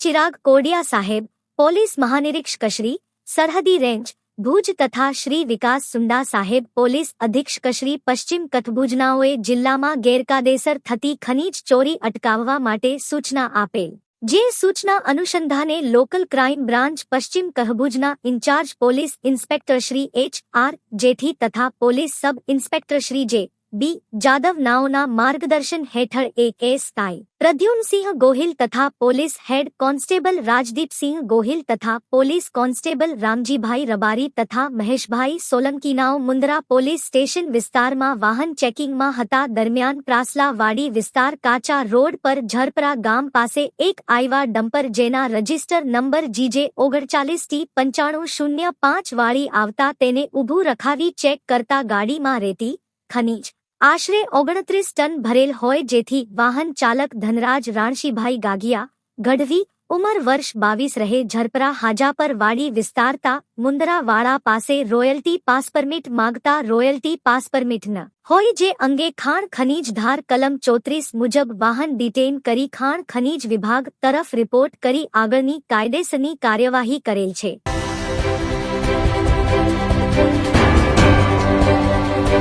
ચિરાગ કોડિયા સાહેબ પોલીસ મહાનિરીક્ષક શ્રી સરહદી રેન્જ ભુજ તથા શ્રી વિકાસ સુંડા સાહેબ પોલીસ અધિક્ષક શ્રી પશ્ચિમ કથભુજનાઓએ જિલ્લામાં ગેરકાયદેસર થતી ખનીજ ચોરી અટકાવવા માટે સૂચના આપેલ જે સૂચના અનુસંધાને લોકલ ક્રાઇમ બ્રાન્ચ પશ્ચિમ કહભુજના incharge police inspector Shri H R Jethi તથા પોલીસ સબ ઇન્સ્પેક્ટર શ્રી જે બી. જાદવ નાઓના માર્ગદર્શન હેઠળ એક એસઆઈ પ્રદ્યુમસિંહ ગોહિલ તથા police head constable Rajdeepsinh Gohil તથા પોલીસ કોન્સ્ટેબલ રામજીભાઈ રબારી તથા મહેશભાઈ સોલંકીનાઓ મુંદ્રા પોલીસ સ્ટેશન વિસ્તારમાં વાહન ચેકિંગમાં હતા. દરમિયાન પ્રાસલાવાડી વિસ્તાર કાચા રોડ પર ઝરપરા ગામ પાસે એક આઈવા ડમ્પર જેના રજિસ્ટર નંબર જીજે ઓગણચાલીસ ટી પંચાણું શૂન્ય પાંચ વાળી આવતા તેને ઊભું રખાવી ચેક કરતા ગાડીમાં રેતી ખનીજ આશરે ઓગણત્રીસ ટન ભરેલ હોય જેથી વાહન ચાલક ધનરાજ રાણશીભાઈ ગાગિયા, ગઢવી, ઉંમર વર્ષ બાવીસ રહે, ઝરપરા હાજાપર વાડી વિસ્તારતા, મુંદરાવાળા પાસે રોયલ્ટી પાસ પરમિટ માગતા રોયલ્ટી પાસ પરમિટ ન હોય જે અંગે ખાણ ખનીજ ધાર કલમ ચોત્રીસ મુજબ વાહન ડિટેન કરી ખાણ ખનીજ વિભાગ તરફ રિપોર્ટ કરી આગળની કાયદેસરની કાર્યવાહી કરેલ છે.